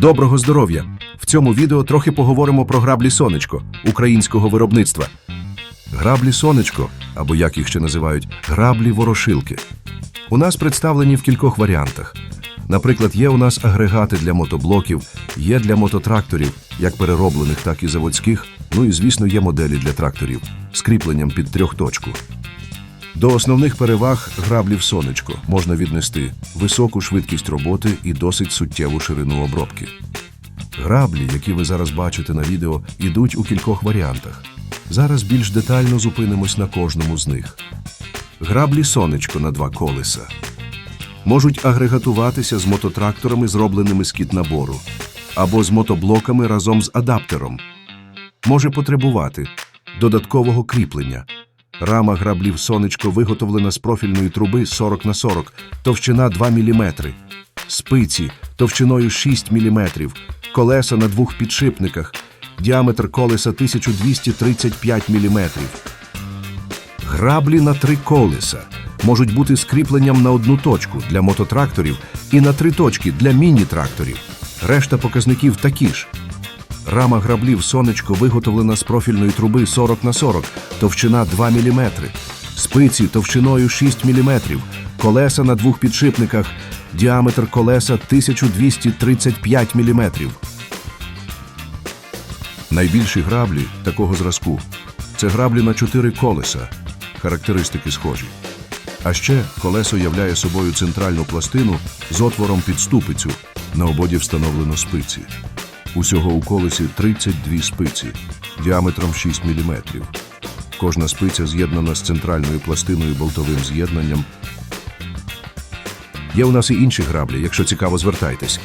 Доброго здоров'я! В цьому відео трохи поговоримо про граблі сонечко українського виробництва. Граблі сонечко, або як їх ще називають, граблі ворошилки. У нас представлені в кількох варіантах. Наприклад, є у нас агрегати для мотоблоків, є для мототракторів, як перероблених, так і заводських. Ну і, звісно, є моделі для тракторів з кріпленням під трьохточку. До основних переваг граблів сонечко можна віднести високу швидкість роботи і досить суттєву ширину обробки. Граблі, які ви зараз бачите на відео, ідуть у кількох варіантах. Зараз більш детально зупинимось на кожному з них. Граблі сонечко на два колеса. Можуть агрегатуватися з мототракторами, зробленими з кіт-набору, або з мотоблоками разом з адаптером. Може потребувати додаткового кріплення. Рама граблів сонечко виготовлена з профільної труби 40 на 40, товщина 2 мм. Спиці товщиною 6 мм, колеса на двох підшипниках, діаметр колеса 1235 мм. Граблі на три колеса можуть бути з кріпленням на одну точку для мототракторів і на три точки для міні-тракторів. Решта показників такі ж. Рама граблів сонечко виготовлена з профільної труби 40 на 40, товщина 2 мм. Спиці товщиною 6 мм, колеса на двох підшипниках, діаметр колеса 1235 мм. Найбільші граблі такого зразку це граблі на чотири колеса, характеристики схожі. А ще колесо являє собою центральну пластину з отвором під ступицю. На ободі встановлено спиці. Усього у колесі 32 спиці діаметром 6 мм. Кожна спиця з'єднана з центральною пластиною болтовим з'єднанням. Є у нас і інші граблі, якщо цікаво, звертайтесь.